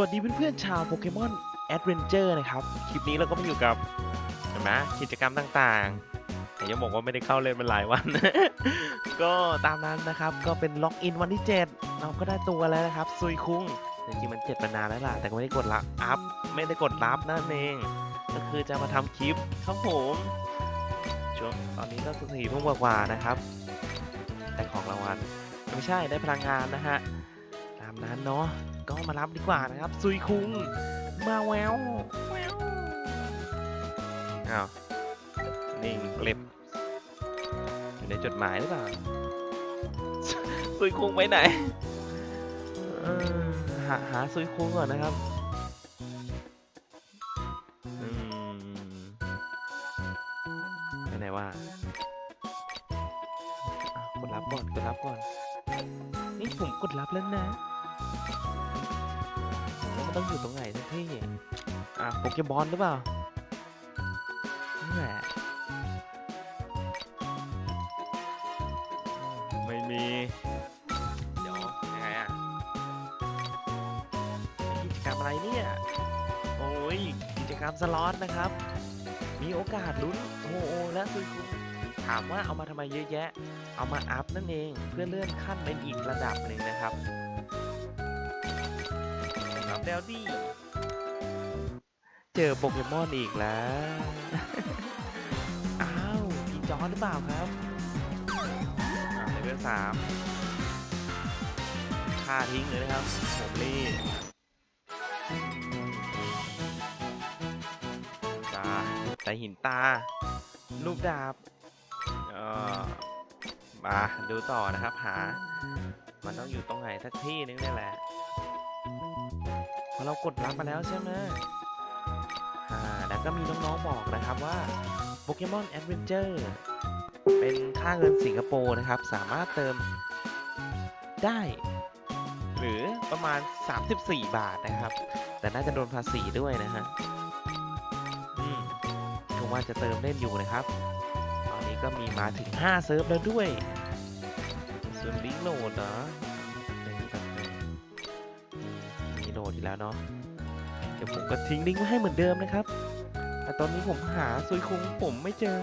วัสดีเพื่อนๆชาวโปเกมอนแอดเวนเจอร์นะครับ คลิปนี้เราก็มาอยู่กับเห็นไหมกิจกรรมต่างๆแต่ยังบอกว่าไม่ได้เข้าเล่นมาหลายวัน ก็ตามนั้นนะครับก็เป็นล็อกอินวันที่ 7 เราก็ได้ตัวแล้วนะครับซุยคุงจริงๆมันเจ็ดมานานแล้วล่ะ แต่ก็ไม่ได้กดรับอัพไม่ได้กดรับนั่นเอง ก็คือจะมาทำคลิปครับผมช่วงตอนนี้ก็สี่ทุ่มกว่าๆนะครับได้ของรางวัลไม่ใช่ได้พลังงานนะฮะ นั้นเนาะก็มารับดีกว่านะครับ ซุยคุงมาแววแววอ้าวนิ่งเกล็บอยู่ในจดหมายหรือเปล่าซุยคุงไปไหนหาหาซุยคุงก่อนนะครับอืมไปไหนวะอะกดรับก่อนกดรับก่อนนี่ผมกดรับแล้วนะ มันต้องอยู่ตรงไหนสักที่ อะโปเกมอนหรือเปล่านี่แหละอืมไม่มี เดี๋ยวยังไงอะกิจกรรมอะไรเนี่ย โอ้ย กิจกรรมสล็อตนะครับ มีโอกาสลุ้นโอ้โหและซุยคุงถามว่าเอามาทำไมเยอะแยะ เอามาอัพนั่นเองเพื่อเลื่อนขั้นเป็นอีกระดับหนึ่งนะครับรับ แล้วดิเจอโปเกมอนอีกแล้ว อ้าวพี่จอร์จหรือเปล่าครับอ่าเลเวลสามฆ่าทิ้งเลยนะครับ ผมรีบตาแต่หินตา ลูกดาบ เออมาดูต่อนะครับ หา มันต้องอยู่ตรงไหนสักที่นึงนี่แหละ พอเรากดรับมาแล้วใช่ไหมอ่าแล้วก็มีน้องๆบอกนะครับว่า Pokemon Adventure เป็นค่าเงินสิงคโปร์นะครับ สามารถเติมได้ หรือประมาณ 34 บาทนะครับ แต่น่าจะโดนภาษีด้วยนะฮะอืมก็ว่าจะเติมเล่นอยู่นะครับ ตอนนี้ก็มีมาถึง 5 เซิร์ฟแล้วด้วยส่วนลิงโหลดเห อยู่แล้วเนาะเดี๋ยวผมก็ทิ้งลิงก์ไว้ให้เหมือนเดิมนะครับ แต่ตอนนี้ผมหาซุยคุงผมไม่เจอ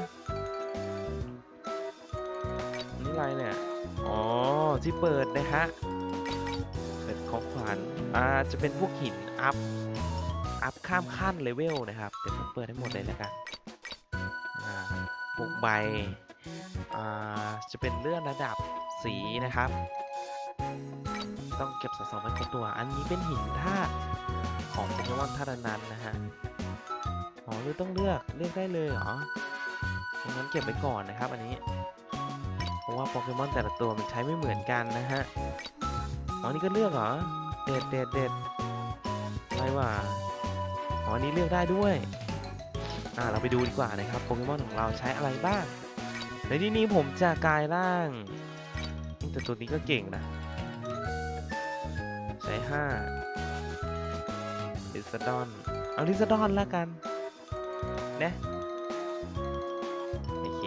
นี่อะไรเนี่ย อ๋อที่เปิดนะฮะ เปิดของขวัญอ่าจะเป็นพวกหินอัพ อัพข้ามขั้นเลเวลนะครับ เดี๋ยวผมเปิดให้หมดเลยแล้วกันอ่าพวกใบ อ่าจะเป็นเลื่อนระดับสีนะครับ ต้องเก็บสะสมให้ครบตัว อันนี้เป็นหินธาตุของโปเกมอนธาตุนั้นนะฮะ อ๋อหรือต้องเลือกเลือกได้เลยเหรองั้นเก็บไว้ก่อนนะครับ อันนี้ เพราะว่าโปเกมอนแต่ละตัวมันใช้ไม่เหมือนกันนะฮะ อ๋อนี่ก็เลือกเหรอ เด็ดเด็ดเด็ดอะไรวะ อ๋ออันนี้เลือกได้ด้วย อ่าเราไปดูดีกว่านะครับโปเกมอนของเราใช้อะไรบ้าง ในที่นี้ผมจะกลายร่าง แต่ตัวนี้ก็เก่งนะ ห้าลิซดอน เอาลิซดอนแล้วกัน นะ โอเค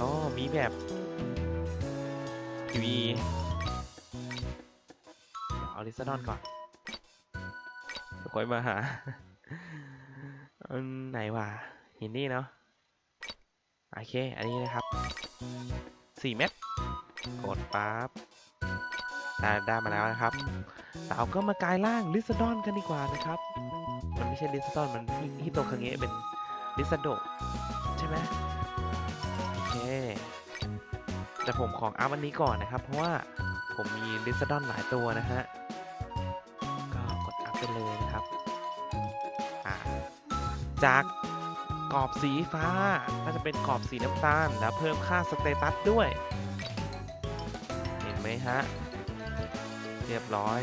ก็มีแบบทีวีเอาลิซดอนก่อนค่อยมาหาอันไหนวะหินนี่เนาะ โอเค อันนี้นะครับ 4 เม็ดกดปั๊บ ได้ได้มาแล้วนะครับเราก็มากลายร่างลิซาดอนกันดีกว่านะครับ มันไม่ใช่ลิซาดอนมันฮิโตคังเงะเป็นลิซาโดใช่ไหมโอเคแต่ผมของอัพอันนี้ก่อนนะครับ เพราะว่าผมมีลิซาดอนหลายตัวนะฮะก็กดอัพไปเลยนะครับจากกรอบสีฟ้าก็จะเป็นกรอบสีน้ำตาลแล้วเพิ่มค่าสเตตัสด้วย เห็นไหมฮะ เรียบร้อย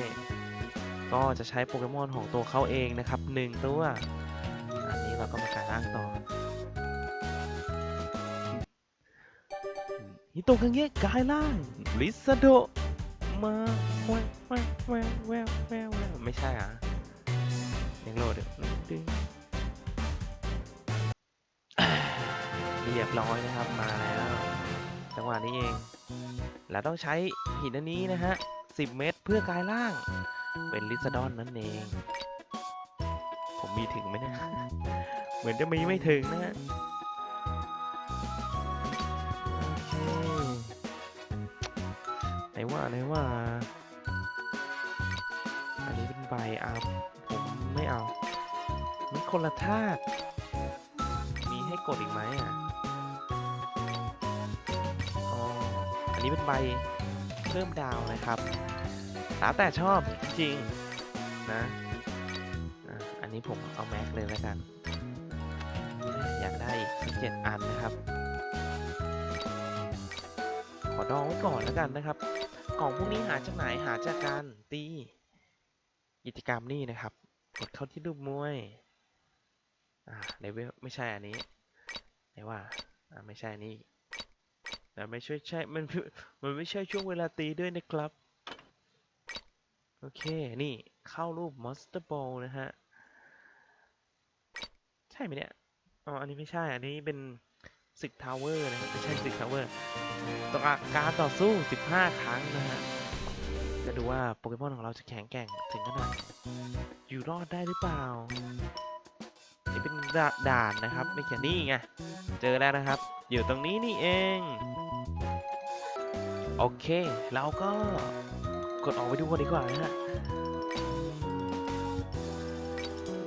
ก็จะใช้โปเกมอนของตัวเขาเองนะครับหนึ่งตัว อันนี้เราก็มากายร่างต่อฮิโตคังเงะกายร่างลิซาโดมาแววแววแววแววแววไม่ใช่อะยังโหลดอยู่ดึงเรียบร้อยนะครับมาแล้วจังหวะนี้เอง แล้วต้องใช้หินอันนี้นะฮะ 10 เม็ดเพื่อกายร่าง เป็นลิซดอนนั่นเอง ผมมีถึงไหมเนี่ย เหมือนจะมีไม่ถึงนะฮะไหนว่าไหนว่า อันนี้เป็นใบอาผมไม่เอานี่คนละธาตุมีให้กดอีกไหมอะ อ๋อ อันนี้เป็นใบ พิ่มดาวนะครับแล้วแต่ชอบจริงนะอันนี้ผมเอาแม็กเลยแล้วกัน อยากได้อีกสักเจ็ดอันนะครับ ขอดองไว้ก่อนแล้วกันนะครับ กล่องพวกนี้หาจากไหนหาจากการตีกิจกรรมนี่นะครับ กดเข้าที่รูปมวยอ่าเลเวลไม่ใช่อันนี้ไหนว่าอ่าไม่ใช่อันนี้ แต่ไม่ใช่ใช่มันมันไม่ใช่ช่วงเวลาตีด้วยนะครับ โอเค นี่เข้ารูป Monster Ball นะฮะ ใช่ไหมเนี่ย อ๋อ อันนี้ไม่ใช่ อันนี้เป็นศึกทาวเวอร์นะครับไม่ใช่ศึกทาวเวอร์ต่อการต่อสู้ 15 ครั้งนะฮะ จะดูว่าโปเกมอนของเราจะแข็งแกร่งถึงขนาดอยู่รอดได้หรือเปล่า นี่เป็นดาด่านนะครับ ไม่ใช่นี่ไง เจอแล้วนะครับ อยู่ตรงนี้นี่เอง โอเค เราก็กดออกไปดูกันดีกว่านะฮะ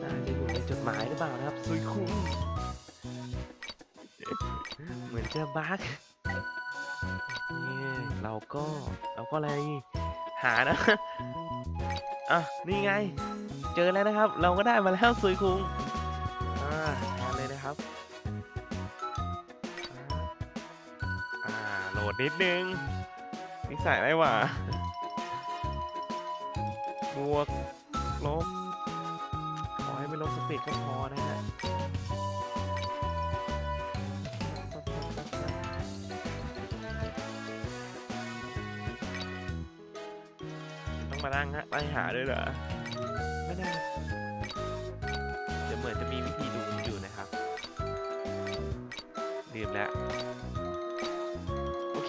น่าจะอยู่ในจดหมายหรือเปล่านะครับซุยคุงเหมือนจะบั๊กนี่เราก็เราก็อะไรหานะอะนี่ไง เจอแล้วนะครับ เราก็ได้มาแล้วซุยคุง นิดนึงนิสัยไม่หว่าบวกลบขอให้ไม่ลบสปีดก็พอนะฮะต้องมานั่งฮะไล่หาด้วยเหรอ ไม่ได้เดี๋ยวเหมือนจะมีวิธีดูอยู่นะครับลืมแล้ว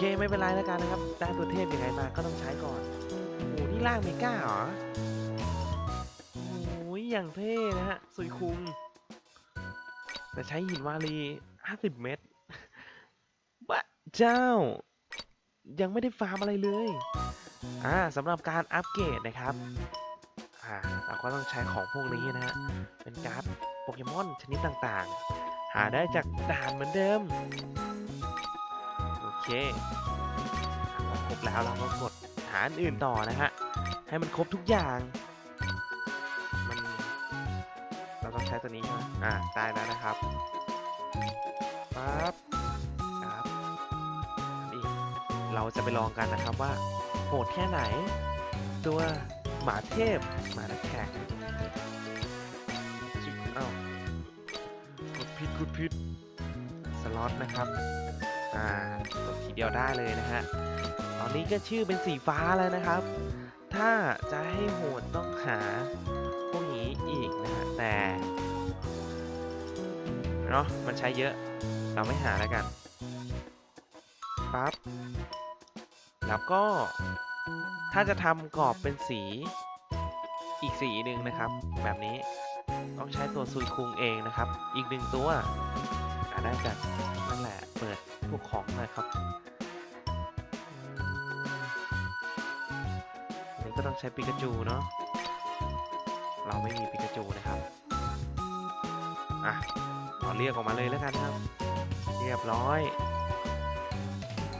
เคไม่เป็นไรแล้วกันนะครับ ได้ตัวเทพยังไงมาก็ต้องใช้ก่อนโอ้หนี่ล่างเมก้าเหรอโอ้ยอย่างเท่นะฮะสุยคุงแต่ใช้หินวาลี50เม็ดบ้าเจ้า ยังไม่ได้ฟาร์มอะไรเลยอ่าสำหรับการอัปเกรดนะครับอ่าเราก็ต้องใช้ของพวกนี้นะฮะเป็นการ์ดโปเกมอนชนิดต่างๆ หาได้จากด่านเหมือนเดิม เคอะพอครบแล้วเราก็กดหาอันอื่นต่อนะฮะ ให้มันครบทุกอย่าง มันเราต้องใช้ตัวนี้ใช่ไหมอ่าได้แล้วนะครับปั๊บครับนี่เราจะไปลองกันนะครับว่าโหดแค่ไหน ตัวหมาเทพหมานักแข่งชิเอ้ากดผิดกดผิดสล็อตนะครับ อ่ากดทีเดียวได้เลยนะฮะ ตอนนี้ก็ชื่อเป็นสีฟ้าแล้วนะครับ ถ้าจะให้โหดต้องหาพวกนี้อีกนะฮะ แต่เนาะมันใช้เยอะ เราไม่หาแล้วกัน ปั๊บ แล้วก็ถ้าจะทำกรอบเป็นสีอีกสีหนึ่งนะครับ แบบนี้ต้องใช้ตัวซุยคุงเองนะครับ อีกหนึ่งตัวหาได้จากนั่นแหละเปิด พวกของนะครับอันนี้ก็ต้องใช้ปิกาจูเนาะเราไม่มีปิกาจูนะครับอะเราเรียกออกมาเลยแล้วกันครับ เรียบร้อย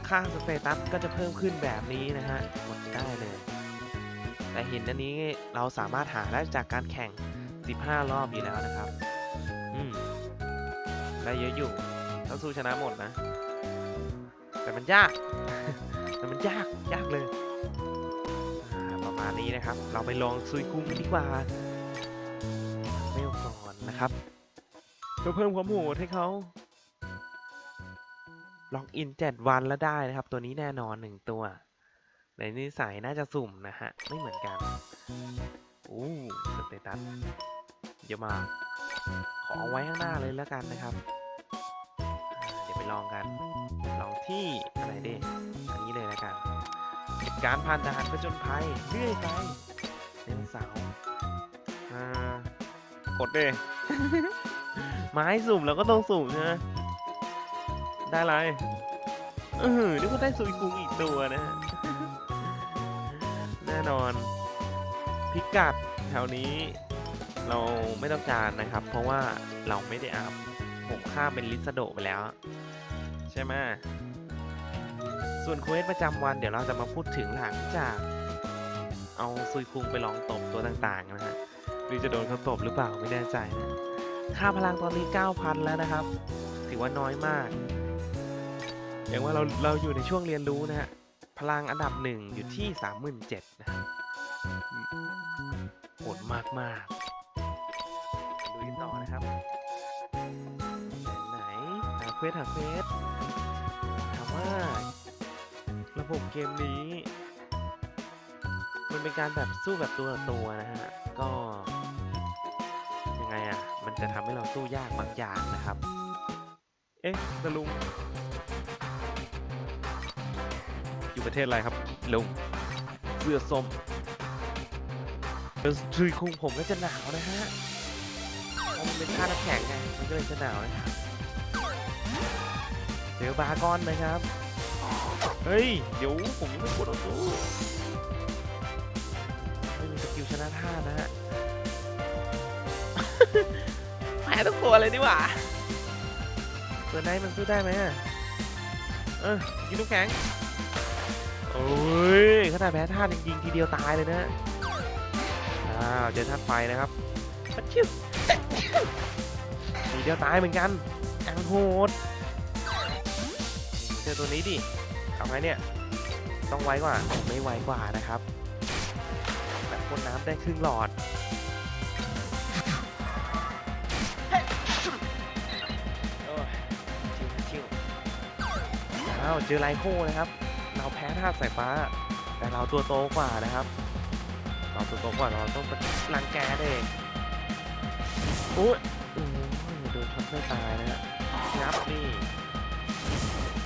ค่าสเตตัสก็จะเพิ่มขึ้นแบบนี้นะฮะกดได้เลย แต่หินอันนี้เราสามารถหาได้จากการแข่ง 15 รอบอยู่แล้วนะครับ อืม ได้เยอะอยู่ถ้าสู้ชนะหมดนะ แต่มันยาก แต่มันยากยากเลยประมาณนี้นะครับ เราไปลองซุยคุ้งกันดีกว่าเวลก่อนนะครับเพื่อเพิ่มความโหดให้เขาล็อกอิน7วันแล้วได้นะครับ ตัวนี้แน่นอนหนึ่งตัวในนิสัยน่าจะสุ่มนะฮะ ไม่เหมือนกันอู้สเตตัสเดี๋ยวมา ขอเอาไว้ข้างหน้าเลยแล้วกันนะครับ ลองกัน ลองที่อะไรดีอันนี้เลยล้วกัน การผ่านด่านผจญภัยเรื่อยไปในดโนเสาร์อ่ากดดิไม้สุ่มแล้วก็ต้องสุ่มใช่ไหมได้ไรเออนี่ก็ได้ซุยคุงอีกตัวนะฮะแน่นอน พิกัดแถวนี้เราไม่ต้องการนะครับ เพราะว่าเราไม่ได้อัพผมข้ามเป็นลิสโดไปแล้ว ช่ไหมส่วนเควสประจำวันเดี๋ยวเราจะมาพูดถึงหลังจาก เอาซุยคุงไปลองตบตัวต่างๆนะฮะหรือจะโดนเขาตบหรือเปล่าไม่แน่ใจนะค่าพลังตอนนี้ 9,000 แล้วนะครับ ถือว่าน้อยมาก อย่างว่าเราเราอยู่ในช่วงเรียนรู้นะฮะ พลังอันดับหนึ่งอยู่ที่ 37,000นะครับโหดมากมากดูกันต่อนะครับ ไหนหาเควสหาเควสามว่าระบบเกมนี้ มันเป็นการแบบสู้แบบตัวต่อตัวนะฮะ ก็ ยังไงอะ มันจะทำให้เราสู้ยากบางอย่างนะครับ เอ๊ะตะลุง อยู่ประเทศอะไรครับลุงเสื้อส้มเป็นชุยคุงผมก็จะหนาวนะฮะเพราะมันเป็นท่าน้ำแข็งไง มันก็เลยจะหนาวนะครับเจอบาร์กอนนะครับ เฮ้ย เดี๋ยวผมยังไม่กดออกตู้ไม่มีสกิลชนะท่านะฮะแพ้ทุกตัวเลยนี่หว่าเปิดได้มันสู้ได้ไหมอะเออกินลูกแข็ง โอ้ยขนาดแพ้ท่าจริงๆทีเดียวตายเลยนะอ้าวเจอท่านไฟนะครับปัดชิวทีเดียวตายเหมือนกันยังโหดเจอตัวนี้ดิ เอาไงเนี่ย ต้องไวกว่า ไม่ไวกว่านะครับแบบพ่นน้ำได้ครึ่งหลอด โอ้ยชิวชิวอ้าว เจอไลโคนะครับ เราแพ้ธาตุสายฟ้า แต่เราตัวโตกว่านะครับ เราตัวโตกว่าเราต้องไปรังแกเองโอ้ยโอ้ยโดนช็อตไม่ตายนะฮะงับนี่อืม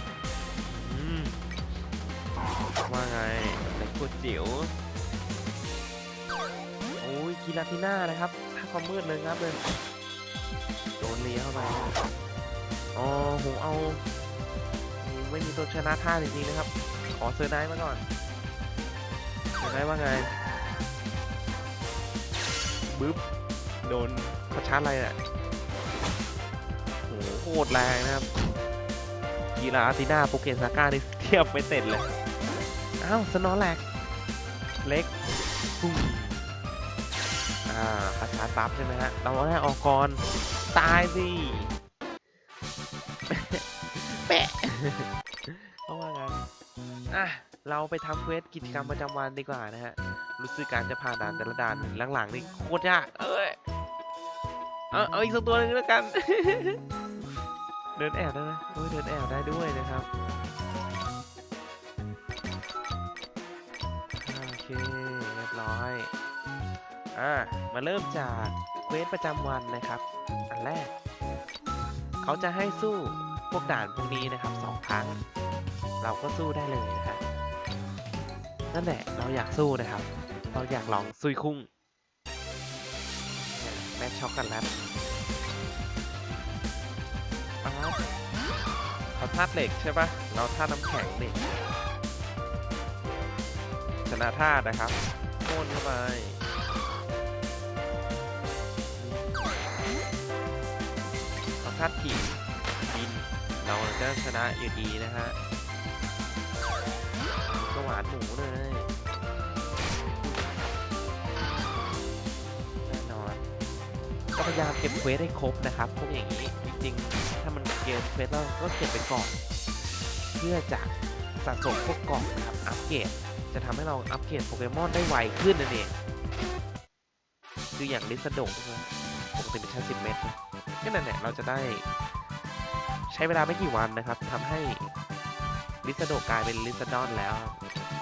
ว่าไงไอ้ตัวจิ๋วโอ้ยกีราติน่านะครับถ้าความมืดเลยงับเลยโดนเลี้ยวเข้าไปอ๋อผมเอา ไม่มีตัวชนะท่าจริงๆนะครับ ขอเซอร์ไนท์มาก่อนเซอร์ไนท์ว่าไงบึ๊บโดนเขาชาร์จอะไรอะโหโคตรแรงนะครับกีฬาอาร์ตินาโปเกนซาก้านี่เทียบไม่เสร็จเลย อ้าวสนอแลกเล็กปุ้มอ่าเขาชาร์จปั๊บใช่ไหมฮะ เราเอาได้ออกก่อน ตายสิแปะเพราะว่างั้นอะเราไปทำเควสกิจกรรมประจำวันดีกว่านะฮะ รู้สึกการจะผ่านด่านแต่ละด่านหลังๆนี่โคตรยากเอ้ยเอาเอาอีกสักตัวหนึงแล้วกัน เดินแอบได้ไหมเดินแอบได้ด้วยนะครับ อะมาเริ่มจากเควสประจำวันนะครับ อันแรก เขาจะให้สู้พวกด่านพวกนี้นะครับสองครั้ง เราก็สู้ได้เลยนะฮะนั่นแหละเราอยากสู้นะครับ เราอยากลองซุยคุ้งแมทช็อกกันแล้วเขาธาตุเหล็กใช่ปะเราธาตุน้ำแข็งนี่ชนะธาตุนะครับโค่นเข้าไป เขาธาตุหิน เราจะชนะอยู่ดีนะฮะก็หวานหมูเลยแน่นอนก็พยายามเก็บเควสให้ครบนะครับพวกอย่างนี้จริงๆ ถ้ามันเกมเควสแล้วก็เก็บไปก่อน เพื่อจะสะสมพวกกล่องนะครับอัปเกรดจะทำให้เราอัปเกรดโปเกมอนได้ไวขึ้นนั่นเองคืออย่างลิซโดกนะปกติเป็นแค่สิบเมตรนะ ก็นั่นแหละเราจะได้ใช้เวลาไม่กี่วันนะครับทำให้ลิซาโดกลายเป็นลิซาดอนแล้ว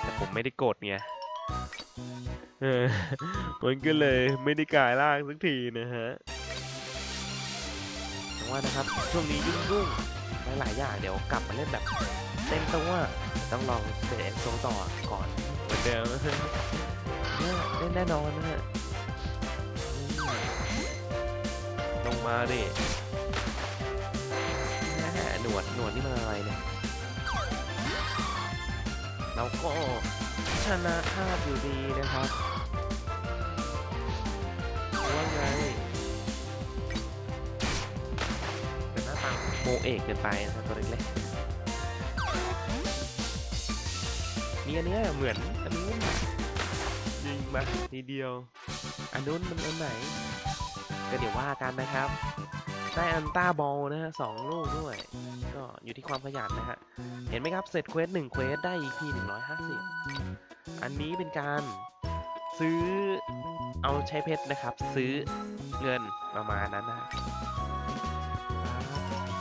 แต่ผมไม่ได้กดไงเออมันก็เลยไม่ได้กลายร่างสักทีนะฮะแต่ว่านะครับช่วงนี้ยุ่งๆหลายๆอย่างเดี๋ยวกลับมาเล่นแบบเต็มตัวต่ต้องลองเบรนโซต่อก่อนเหมือนเดิมเนี่ยเล่นแน่นอนนะฮะ งมาดิแหม่หนวดหนวดนี่มันอะไรเนี่ยเราก็ชนะคาบอยู่ดีนะครับว่าไงแต่หน้าตาโมเอกเกินไปนะครับตัวเล็กๆมีอันนี้เหมือนอันนู้นยิงมาทีเดียวอันนู้นมันอันไหน ก็เดี๋ยวว่ากันนะครับ ได้อันต้าบอลนะฮะสองลูกด้วย ก็อยู่ที่ความขยันนะฮะ เห็นไหมครับ เสร็จเควสหนึ่งเควสได้ EP 150อันนี้เป็นการซื้อเอาใช้เพชรนะครับ ซื้อเงินประมาณนั้นนะ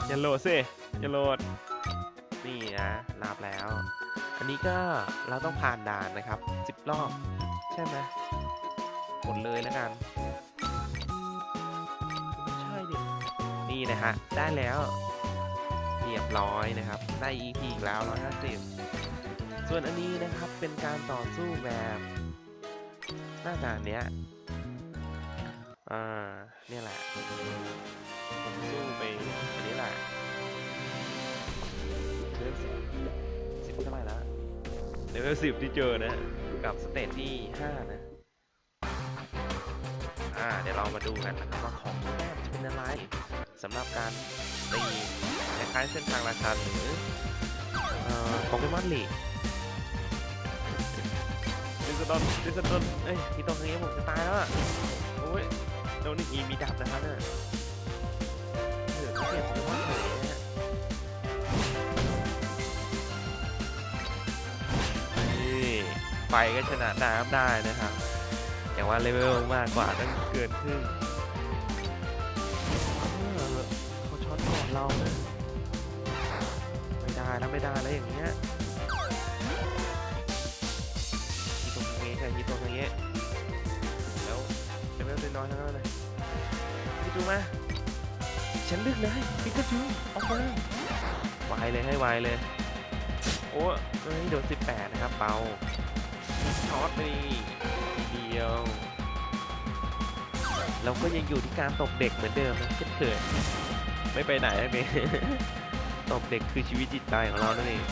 อย่าโหลดสิอย่าโหลด นี่นะรับแล้ว อันนี้ก็เราต้องผ่านด่านนะครับสิบรอบ ใช่ไหมหมดเลยแล้วกัน นี่นะฮะ ได้แล้วเรียบร้อยนะครับ ได้ EP อีกแล้ว 150 ส่วนอันนี้นะครับเป็นการต่อสู้แบบหน้าด่าเนี้ยอ่าเนี่ยแหละผมสู้ไปอันนี้แหละเลเวลสิบสิบเท่าไหร่ล้วเลเวลสิบที่เจอนะ กับสเตจที่ห้านะ มาดูกันนะครับว่าของที่แรกจะเป็นอะไรสำหรับการตีคล้ายๆเส้นทางราชันหรือเอ่อโปเกมอนลีกดิสตอนดิสตอนเอ้ยที่ตรงนี้ผมจะตายแล้วอะโอ้ยโดนอีมีดับนะครับเนี่ยเหลือที่เก็บโปเกมอนเฉยเนี่ยนี่ไฟก็ชนะน้ำได้นะครับ อย่ว่าเลเวลมากกว่าตั้งเกินครึ่งเขาช็อตก่อนเรานะไม่ได้แล้วไม่ได้แล้วอย่างเงี้ยยีตรงนี้ค่ะยีตรงนี้แล้วเลเวลน้อยๆทั้งนั้นเลยพิกาจูมาฉันเลือกเลยพิกาจูออกมาไวเลยให้ไวเลยโอ้ยโดน18 นะครับเบาช็อตไปดี เดียว เราก็ยังอยู่ที่การตบเด็กเหมือนเดิมนะเช่นเคยไม่ไปไหนนะเมตบเด็กคือชีวิตจิตใจของเรานั่นเอง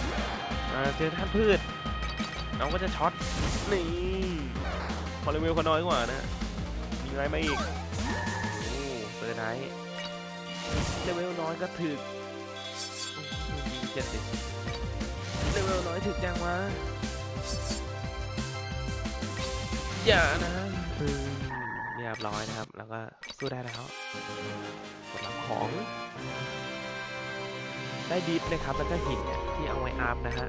อ่าเจอท่านพืชน้องก็จะช็อตนี่พอเลเวลเขาน้อยกว่านะมีอะไรมาอีกโอ้เซอร์ไนท์เลเวลน้อยก็ถึกยิงเจ็ดสิบเลเวลน้อยถึกจังวะ อย่านะอืมเรียบร้อยนะครับ แล้วก็สู้ได้แล้วกดรับของ ได้ดิฟนะครับ แล้วก็หินเนี่ยที่เอาไว้อาร์มนะฮะ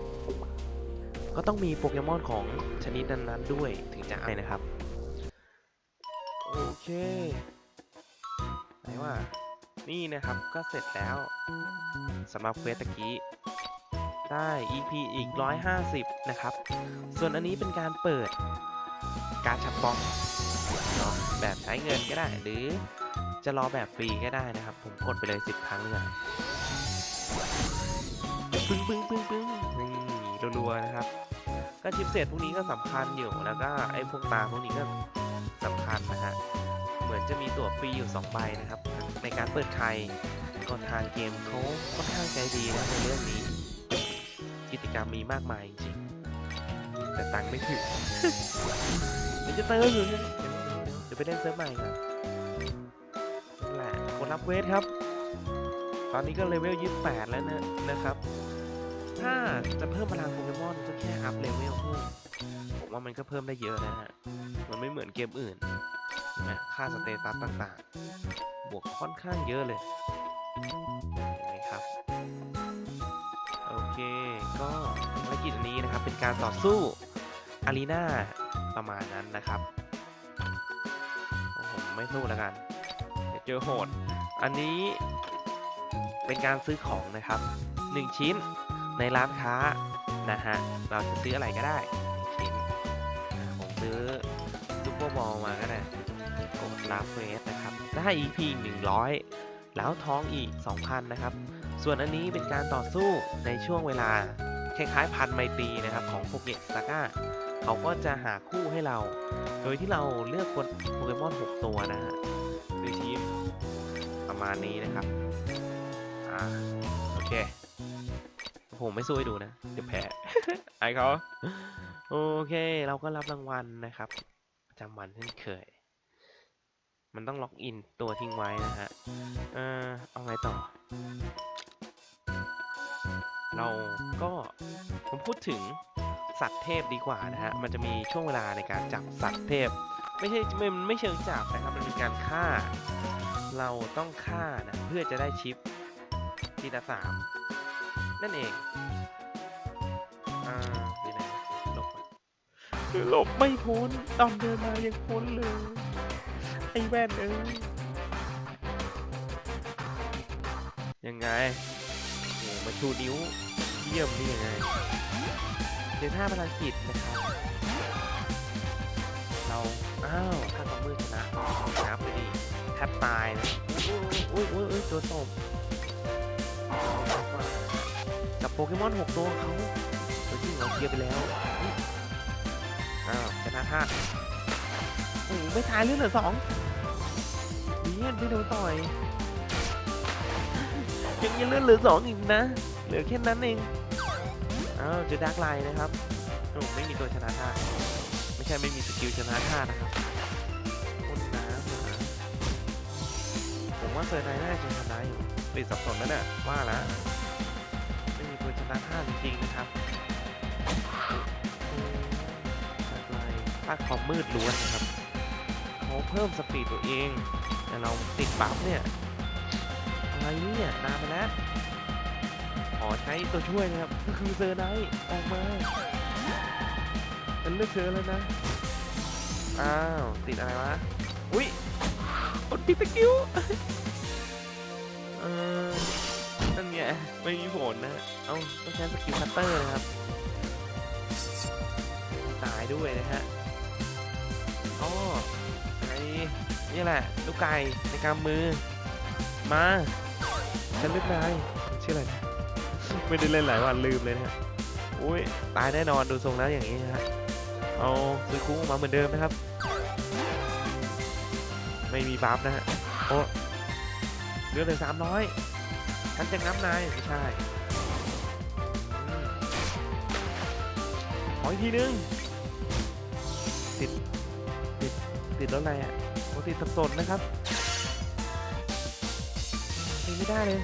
ก็ต้องมีโปเกมอนของชนิดนั้นๆด้วยถึงจะได้นะครับ โอเค ไหนว่า นี่นะครับก็เสร็จแล้วสำหรับเควสตะกี้ได้ EP อีก 150 นะครับ ส่วนอันนี้เป็นการเปิด การชับบ็อกซ์เนาะแบบใช้เงินก็ได้ หรือจะรอแบบฟรีก็ได้นะครับ ผมกดไปเลย 10 ครั้งเลยปึ้งปึ้งปึ้งปึ้งนี่รัวๆนะครับ ก็ชิปเศษพวกนี้ก็สำคัญอยู่แล้วก็ไอ้พวกตาพวกนี้ก็สำคัญนะฮะเหมือนจะมีตั๋วฟรีอยู่2ใบนะครับ ในการเปิดไข่ก่อนทางเกมเขาค่อนข้างใจดีนะในเรื่องนี้ กิจกรรมมีมากมายจริงๆแต่ตังค์ไม่ถึง ดี๋ยวจะเติมอยู่เนี่ยเดี๋ยวไปเล่นเซิร์ฟใหม่ก่อนนั่นแหละคนรับเวทครับ ตอนนี้ก็เลเวล28 แล้วนะนะครับ ถ้าจะเพิ่มพลังโปเกมอนก็แค่อัพเลเวลเพิ่มผมว่ามันก็เพิ่มได้เยอะนะฮะ มันไม่เหมือนเกมอื่นนไหมค่าสเตตัสต่างๆ บวกค่อนข้างเยอะเลยเห็นไหมครับ โอเค ก็ภารกิจนี้นะครับ เป็นการต่อสู้อารีนา ประมาณนั้นนะครับผมไม่สู้แล้วกันเดี๋ยวเจอโหด อันนี้เป็นการซื้อของนะครับ 1 ชิ้นในร้านค้านะฮะเราจะซื้ออะไรก็ได้ชิ้นผมซื้อซุปเปอร์บอลมาก็ได้กดลาเฟสนะครับได้ EP 100 แล้วท้องอีก 2,000 นะครับ ส่วนอันนี้เป็นการต่อสู้ในช่วงเวลาคล้ายๆพันไมตรีนะครับของโปเกสตาก้า เขาก็จะหาคู่ให้เรา โดยที่เราเลือกคนโปเกมอน 6 ตัวนะฮะคือทีมประมาณนี้นะครับ อ่า โอเค ผมไม่สู้ให้ดูนะ เดี๋ยวแพ้ไอเขาโอเค เราก็รับรางวัลนะครับประจำวันเช่นเคย มันต้องล็อกอินตัวทิ้งไว้นะฮะ เออเอาไงต่อ เราก็ผมพูดถึง สัตว์เทพดีกว่านะฮะ มันจะมีช่วงเวลาในการจับสัตว์เทพ ไม่ใช่ไม่มันไม่เชิงจับนะครับ มันเป็นการฆ่า เราต้องฆ่านะเพื่อจะได้ชิปทีละสามนั่นเอง อ่าดีนะหลบก่อนหลบไม่พ้นตอนเดินมายังพ้นเลย ไอ้แว่นเอ้ยยังไงโอ้มาชูนิ้ว เยี่ยมนี่ยังไง เดี๋ยวท่าพลังกิจนะครับ เรา อ้าวถ้ากับมือชนะนับไปดิแทบตายนะอุ้ยอุ้ยอุ้ยตัวตบกับโปเกมอน6ตัวเขาตัวจริงเราเคลียร์ไปแล้ว อ้าวชนะท่าโอ้ไม่ตายเลือดเหลือสองเนี่ยไม่โดนต่อยยังยังเลือดเหลือสองอีกนะ เหลือแค่นั้นเอง อ้าวเจอดาร์กไลน์นะครับโอ้ไม่มีตัวชนะท่าไม่ใช่ไม่มีสกิลชนะท่านะครับพ่นน้ำเหรอผมว่าเซอร์ไนท์น่าจะชนะอยู่ติดสับสนแล้วเนี่ยว่าแล้วไม่มีตัวชนะท่าจริงๆนะครับโอ้ดาร์กไลน์ภาคความมืดล้วนนะครับเขาเพิ่มสปีดตัวเอง แต่เราติดบัฟเนี่ยอะไรเนี่ยนานไปแล้วขอ ใช้ตัวช่วยนะครับก็คือเซอร์ไนท์ออกมาฉันเลือกเซอร์แล้วนะ อ้าว ติดอะไรวะ อุ้ยกดปิดสกิลเออนั่นไงไม่มีผลนะ เอาต้องใช้สกิลคัตเตอร์นะครับ ตายด้วยนะฮะอ๋อไอ้นี่แหละ ลูกไก่ในกำมือ มาฉันเลือกนายชื่ออะไรนะ ไม่ได้เล่นหลายวันลืมเลยนะฮะอุ้ยตายแน่นอนดูทรงแล้วอย่างนี้ฮะเอาซื้อคุ้งออกมาเหมือนเดิมนะครับ ไม่มีบัฟนะฮะโอ้เหลือเลยสามร้อยฉันจะงับนายไม่ใช่ขออีกทีนึงติดติดติดแล้วอะไรอะโอ้ติดสับสนนะครับไม่ได้เลย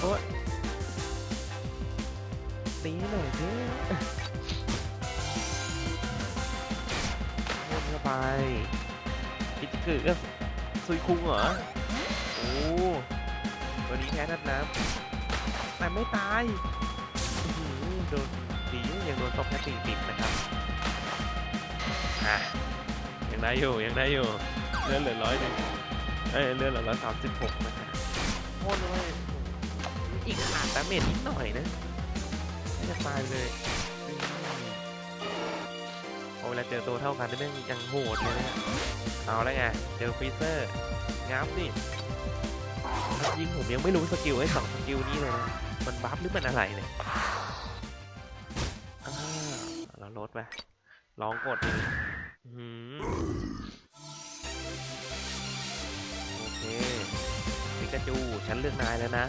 โอ้ หน่อยเถอะวนเข้าไปพิจิกึก็ซุยคุงเหรอ โอ้ตัวนี้แพ้ทัดน้ำแต่ไม่ตายโดนดียังโดนตบแค่ติติดนะครับอะยังได้อยู่ยังได้อยู่เลื่อนเหลือร้อยหนึ่งเอ้ยเลื่อนเหลือร้อยสามสิบหกนะครับโคตรเลยอีกขาดดาเมจนิดหน่อยนะ จะตายเลยอืมพอเวลาเจอตัวเท่ากันนี่แม่งยังโหดเลยนะเอาแล้วไงเจอฟรีเซอร์งับดิยิงผมยังไม่รู้สกิลไอ้สองสกิลนี้เลยนะมันบัฟหรือมันอะไรเนี่ยเราลดไปลองกดดิโอเคปิกาจูฉันเลือกนายแล้วนะ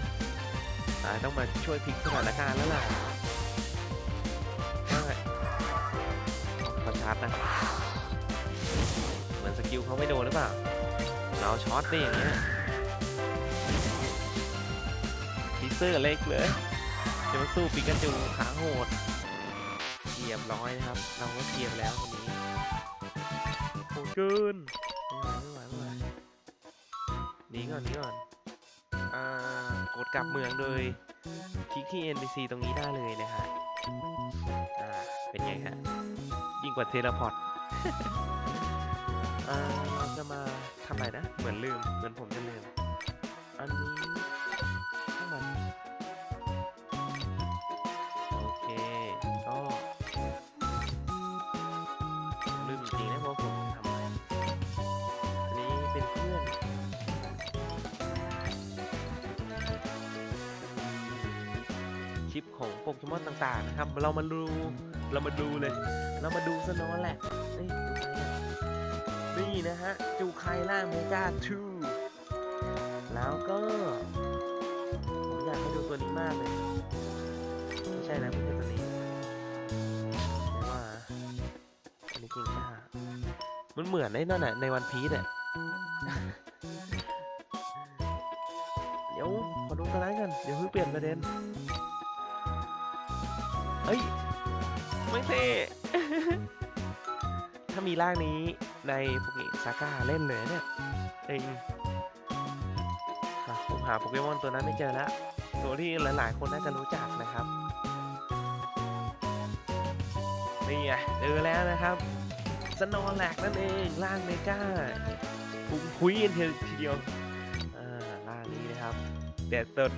นายต้องมาช่วยพิกสถานการณ์แล้วล่ะ ชาร์จนะ เหมือนสกิลเขาไม่โดนหรือเปล่า เราช็อตไดิอย่างเงี้ยพีเซอร์เล็กเลยจะมาสู้ปิกาจูขาโหดเกียบร้อยนะครับ เราก็เกียบแล้ววันนี้โหดเกินไม่ไหวไม่ไหวไม่ไหวหนีก่อนหนีก่อนอ่ากดกลับเมืองโดยคลิกที่ NPC ตรงนี้ได้เลยนะฮะ อ่า เป็นไงฮะ งกว่าเทเลพอร์ตอ่าเราจะมาทำอะไรนะ เหมือนลืม เหมือนผมจะลืม อันนี้ช่างมันโอเค ก็ลืมจริงๆนะว่าผมทำอะไร อันนี้เป็นเพื่อนชิปของโปเกมอนต่างๆนะครับ เรามาดู เรามาดูเลย เรามาดูสนอนแหละเอ้ยดูใคนี่นะฮะ จูไคล่าเมกา2แล้วก็ผมอยากให้ดูตัวนี้มากเลย ไม่ใช่นะไม่ใช่ตัวนี้แต่ว่าอันนี้เก่งก้ามันเหมือนไอ้นั่นน่ะในวันพีซอะ ไม่เท่ ถ้ามีร่างนี้ในโปเกซาก้าเล่นเลยเนี่ยเองผมหาโปเกมอนตัวนั้นไม่เจอแล้ว ตัวที่หลายๆ คนน่าจะรู้จักนะครับ นี่ไงเจอแล้วนะครับสนว์แลกนั่นเองร่างเมกาปุ้มคุยกันทีเดียวร่างนี้นะครับแต่ตน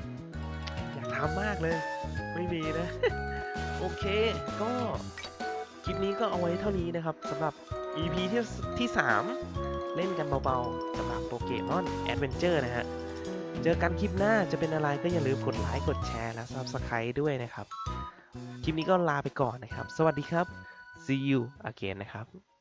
อยากทำมากเลย ไม่มีนะ โอเค ก็คลิปนี้ก็เอาไว้เท่านี้นะครับสำหรับ EP ที่ที่ 3 เล่นกันเบาๆสำหรับโปเกมอนแอดเวนเจอร์นะฮะ เจอกันคลิปหน้าจะเป็นอะไรก็อย่าลืมกดไลค์ กดแชร์และ Subscribe ด้วยนะครับ คลิปนี้ก็ลาไปก่อนนะครับ สวัสดีครับ see you again นะครับ